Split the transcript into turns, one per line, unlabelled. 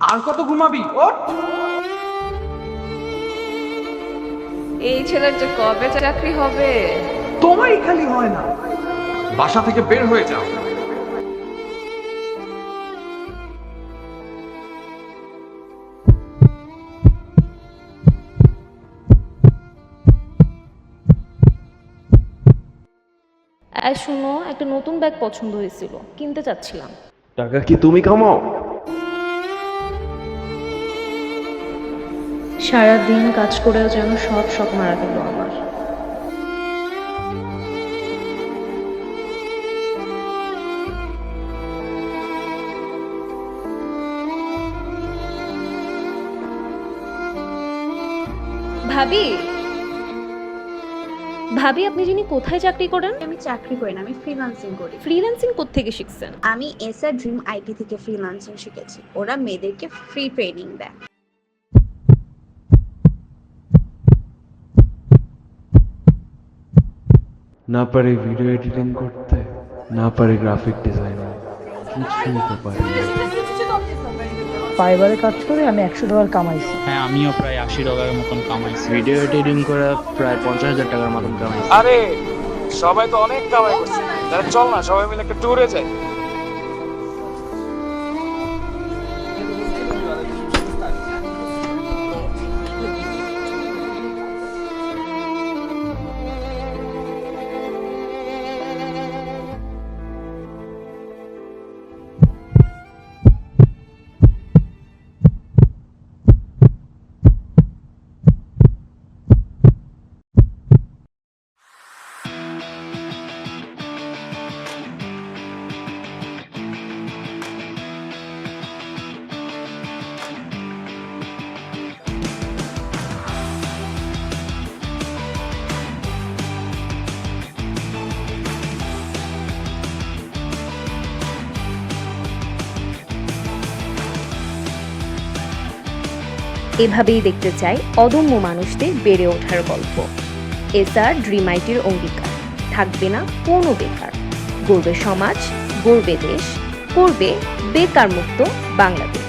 আর কত ঘুমাবি? ওঠ।
এই ছেলের যে কবে চাকরি হবে?
তোমারই খালি হয় না। বাসা থেকে বের হয়ে যাও।
শুনো একটা নতুন ব্যাগ পছন্দ হয়েছিল। কিনতে চাচ্ছিলাম।
টাকা কি তুমি কামাও?
সারা দিন কাজ করেও যেন সব শখ মারা গেল আমার। ভাবি? ভাবি আপনি যিনি কোথায় চাকরি করেন?
আমি চাকরি করি না আমি ফ্রিল্যান্সিং করি।
ফ্রিল্যান্সিং কোত্থেকে শিখছেন?
আমি এসআর ড্রিম আইটি থেকে ফ্রিল্যান্সিং শিখেছি। ওরা মেয়েদেরকে ফ্রি ট্রেনিং দেয়।
না পারে ভিডিও এডিটিং করতে না পারে গ্রাফিক ডিজাইনার কিছু তো পারি
ফাইবারে কাজ করে আমি একশো ডলার কামাইছি।
হ্যাঁ আমিও প্রায় আশি ডলারের মতন কামাইছি।
ভিডিও এডিটিং করে প্রায় পঞ্চাশ হাজার টাকার মতন কামাইছি।
আরে সবাই তো অনেক কামাই করছে। তাহলে চল না সবাই মিলে একটা ট্যুরে যাই।
এভাবেই দেখতে চাই অদম্য মানুষদের বেড়ে ওঠার গল্প। এসআর আর ড্রিমাইটির অঙ্গীকার। থাকবে না কোনো বেকার। গড়বে সমাজ, গড়বে দেশ করবে বেকার মুক্ত বাংলাদেশ।